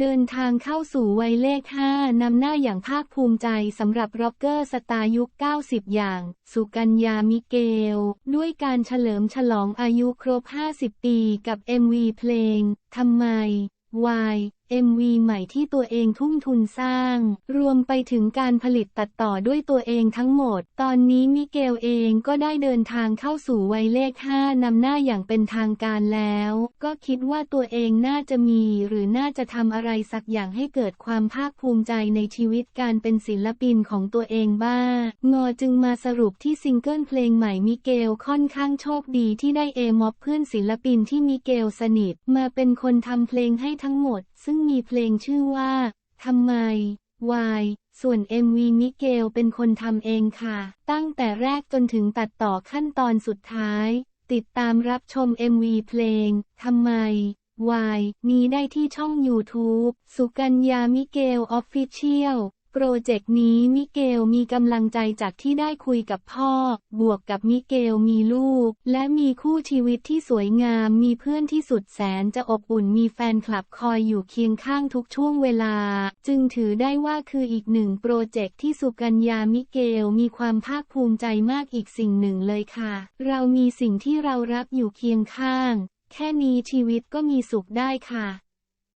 เดินทางเข้าสู่วัยเลข 5 นำหน้าอย่างภาคภูมิใจสำหรับร็อกเกอร์สไตล์ยุค 90 อย่าง สุกัญญามิเกล ด้วยการเฉลิมฉลองอายุครบ 50 ปีกับ MV เพลง ทำไมวาย MV ใหม่ที่ตัวเองทุ่มทุนสร้าง รวมไปถึงการผลิตตัดต่อด้วยตัวเองทั้งหมด ตอนนี้มิเกลเองก็ได้เดินทางเข้าสู่วัยเลข 5นำหน้าอย่างเป็นทางการแล้ว ก็คิดว่าตัวเองน่าจะมีหรือน่าจะทำอะไรสักอย่างให้เกิดความภาคภูมิใจในชีวิตการเป็นศิลปินของตัวเองบ้าง งอจึงมาสรุปที่ซิงเกิลเพลงใหม่มิเกลค่อนข้างโชคดีที่ได้เอม็อบเพื่อนศิลปินที่มิเกลสนิท มาเป็นคนทำเพลงให้ทั้งหมด ซึ่งมีเพลงชื่อว่า ทำไม วาย ส่วน MV มิเกลเป็นคนทำเองค่ะ ตั้งแต่แรกจนถึงตัดต่อขั้นตอนสุดท้าย ติดตามรับชม MV เพลง ทำไม วาย มีได้ที่ช่อง YouTube สุกัญญามิเกลออฟฟิเชียล โปรเจกต์นี้มิเกลมีกำลังใจจากที่ได้คุยกับพ่อ บวกกับมิเกลมีลูก และมีคู่ชีวิตที่สวยงาม มีเพื่อนที่สุดแสนจะอบอุ่นมีแฟนคลับคอยอยู่เคียงข้างทุกช่วงเวลา จึงถือได้ว่าคืออีกหนึ่งโปรเจกต์ที่สุกัญญามิเกลมีความภาคภูมิใจมากอีกสิ่งหนึ่งเลยค่ะ เรามีสิ่งที่เรารักอยู่เคียงข้าง แค่นี้ชีวิตก็มีสุขได้ค่ะ